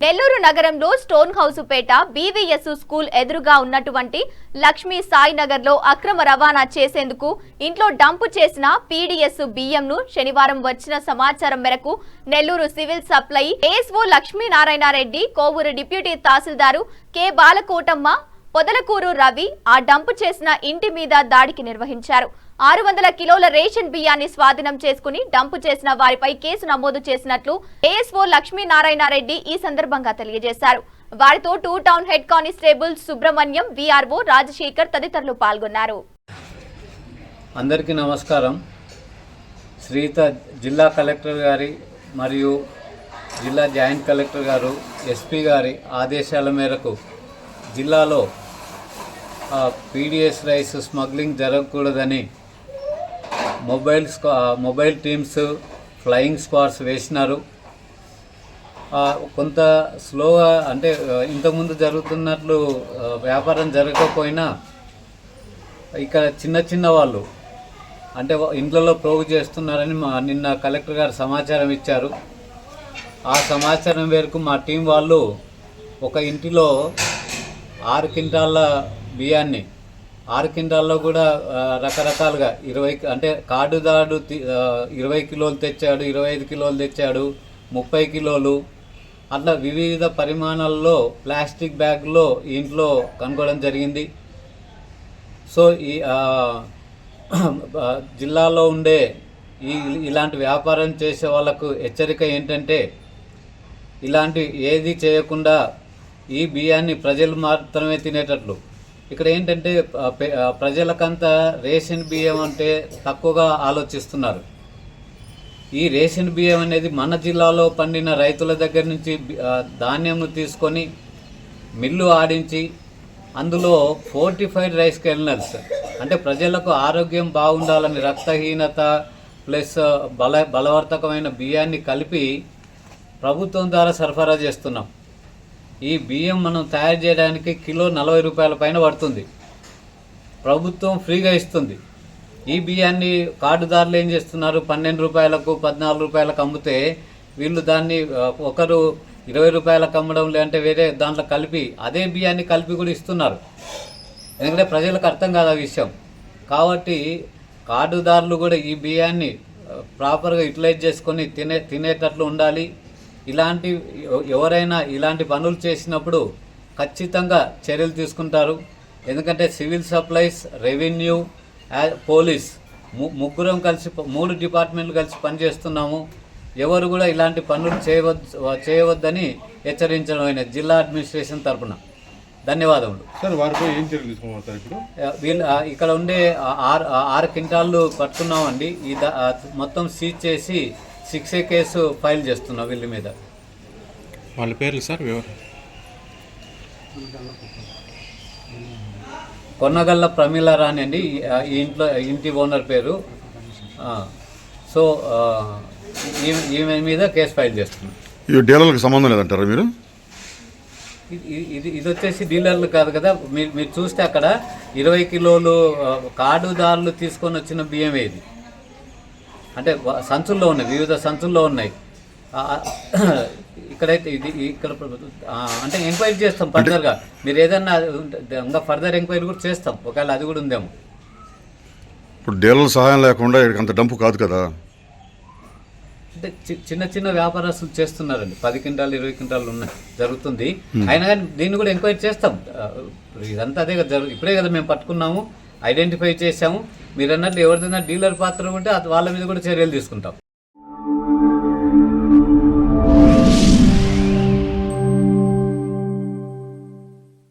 నెల్లూరు నగరంలో stone house పేట BVS school ఎదురుగా ఉన్నటువంటి లక్ష్మీ సాయి నగర్లో అక్రమ రవాణా చేసేందుకు ఇంట్లో డంపు చేసిన పీడీఎస్ బియ్యంను శనివారం వచ్చిన సమాచారం మేరకు Nellore civil supply ASO Lakshminarayana Reddy Kovur deputy tahsildar K Balakotamma Podalakur Ravi ఆ డంపు చేసిన ఇంటి మీద దాడికి నిర్వహించారు. ఆరు వందల కిలోల రేషన్ బియ్యాన్ని స్వాధీనం చేసుకుని డంపు చేసిన వారిపై కేసు నమోదు చేసినట్లు ఏఎస్ఓ లక్ష్మీనారాయణారెడ్డి ఈ సందర్భంగా తెలియజేశారు. వారితో two town head constable Subrahmanyam VRO Rajasekhar తదితరులు పాల్గొన్నారు. అందరికీ నమస్కారం. శ్రీత జిల్లా కలెక్టర్ గారి మరియు జిల్లా జాయింట్ కలెక్టర్ గారు ఎస్పీ గారి ఆదేశాల మేరకు జిల్లాలో పీడిఎస్ రైస్ స్మగ్లింగ్ జరగకూడదని మొబైల్ స్కా మొబైల్ టీమ్స్ ఫ్లయింగ్ స్క్వాడ్స్ వేసినారు. కొంత స్లోగా అంటే ఇంతకుముందు జరుగుతున్నట్లు వ్యాపారం జరగకపోయినా ఇక్కడ చిన్న చిన్న వాళ్ళు అంటే వా- ఇండ్లలో ప్రోగు చేస్తున్నారని మా నిన్న కలెక్టర్ గారు సమాచారం ఇచ్చారు. ఆ సమాచారం మేరకు మా టీం వాళ్ళు ఒక ఇంటిలో ఆరు క్వింటాళ్ళ బియ్యాన్ని ఆరు కింటాల్లో కూడా రకరకాలుగా ఇరవై అంటే కార్డుదాడు దాడు ఇరవై కిలోలు తెచ్చాడు ఇరవై ఐదు కిలోలు తెచ్చాడు ముప్పై కిలోలు అట్లా వివిధ పరిమాణాల్లో ప్లాస్టిక్ బ్యాగ్లో ఇంట్లో కనుగొనడం జరిగింది. సో ఈ జిల్లాలో ఉండే ఈ ఇలాంటి వ్యాపారం చేసే వాళ్ళకు హెచ్చరిక ఏంటంటే ఇలాంటి ఏది చేయకుండా ఈ బియ్యాన్ని ప్రజలు మాత్రమే తినేటట్లు. ఇక్కడ ఏంటంటే ప్రజలకంతా రేషన్ బియ్యం అంటే తక్కువగా ఆలోచిస్తున్నారు. ఈ రేషన్ బియ్యం అనేది మన జిల్లాలో పండిన రైతుల దగ్గర నుంచి ధాన్యం ధాన్యంను తీసుకొని మిల్లు ఆడించి అందులో ఫోర్టిఫైడ్ రైస్ కెర్నల్స్ అంటే ప్రజలకు ఆరోగ్యం బాగుండాలని రక్తహీనత ప్లస్ బల బలవర్తకమైన బియ్యాన్ని కలిపి ప్రభుత్వం ద్వారా సరఫరా చేస్తున్నాం. ఈ బియ్యం మనం తయారు చేయడానికి కిలో నలభై రూపాయల పైన పడుతుంది. ప్రభుత్వం ఫ్రీగా ఇస్తుంది. ఈ బియ్యాన్ని కార్డుదారులు ఏం చేస్తున్నారు? పన్నెండు రూపాయలకు పద్నాలుగు రూపాయలకు అమ్మితే వీళ్ళు దాన్ని ఒకరు ఇరవై రూపాయలకు అమ్మడం లేదంటే వేరే దాంట్లో కలిపి అదే బియ్యాన్ని కలిపి కూడా ఇస్తున్నారు. ఎందుకంటే ప్రజలకు అర్థం కాదు ఆ విషయం. కాబట్టి కార్డుదారులు కూడా ఈ బియ్యాన్ని ప్రాపర్గా యూటిలైజ్ చేసుకొని తినే తినేటట్లు ఉండాలి. ఇలాంటి ఎవ- ఎవరైనా ఇలాంటి పనులు చేసినప్పుడు ఖచ్చితంగా చర్యలు తీసుకుంటారు. ఎందుకంటే సివిల్ సప్లైస్ రెవెన్యూ పోలీస్ ము- ముగ్గురం కలిసి మూడు డిపార్ట్మెంట్లు కలిసి పనిచేస్తున్నాము. ఎవరు కూడా ఇలాంటి పనులు చేయవద్దు చేయవద్దని హెచ్చరించడం అయినది జిల్లా అడ్మినిస్ట్రేషన్ తరపున. ధన్యవాదములు. సార్ వారిపై ఏం చర్యలు తీసుకోమంటారు ఇప్పుడు? వీళ్ళు ఇక్కడ ఉండే ఆరు ఆరు క్వింటాళ్ళు పట్టుకున్నామండి. ఈ మొత్తం సీజ్ చేసి సిక్స్ ఏ కేసు ఫైల్ చేస్తున్నాం వీళ్ళ మీద. వాళ్ళ పేర్లు సార్ వివర. కొన్నగల్ల ప్రమీల రాణి అండి. ఈ- ఇంట్లో ఇంటి ఓనర్ పేరు. ఆ, సో ఈమె మీద కేసు ఫైల్ చేస్తున్నాం. ఈ డీలర్లకు సంబంధం లేదంటారా మీరు? ఇది- ఇది వచ్చేసి డీలర్లు కాదు కదా. మీరు మీరు చూస్తే అక్కడ ఇరవై కిలోలు కార్డుదారులు తీసుకొని వచ్చిన బియ్యమే ఇది. అంటే సంచుల్లో ఉన్నాయి వివిధ సంచుల్లో ఉన్నాయి. ఇక్కడైతే ఇది ఇక్కడ అంటే ఎంక్వైరీ చేస్తాం ఫర్దర్గా మీరు ఏదన్నా ఇంకా ఫర్దర్ ఎంక్వైరీ కూడా చేస్తాం. ఒకవేళ అది కూడా ఉందేమో. ఇప్పుడు డీలర్ సహాయం లేకుండా అంత డంపు కాదు కదా? అంటే చిన్న చిన్న వ్యాపారస్తులు చేస్తున్నారండి. పది క్వింటాలు ఇరవై క్వింటాలు ఉన్నాయి జరుగుతుంది. అయినా కానీ దీన్ని కూడా ఎంక్వైరీ చేస్తాం. ఇదంతా అదే కదా ఇప్పుడే కదా మేము పట్టుకున్నాము ఐడెంటిఫై చేసాము మీరు అన్నట్లు ఎవరిదైనా డీలర్ పాత్ర ఉంటే వాళ్ళ మీద కూడా చర్యలు తీసుకుంటాం.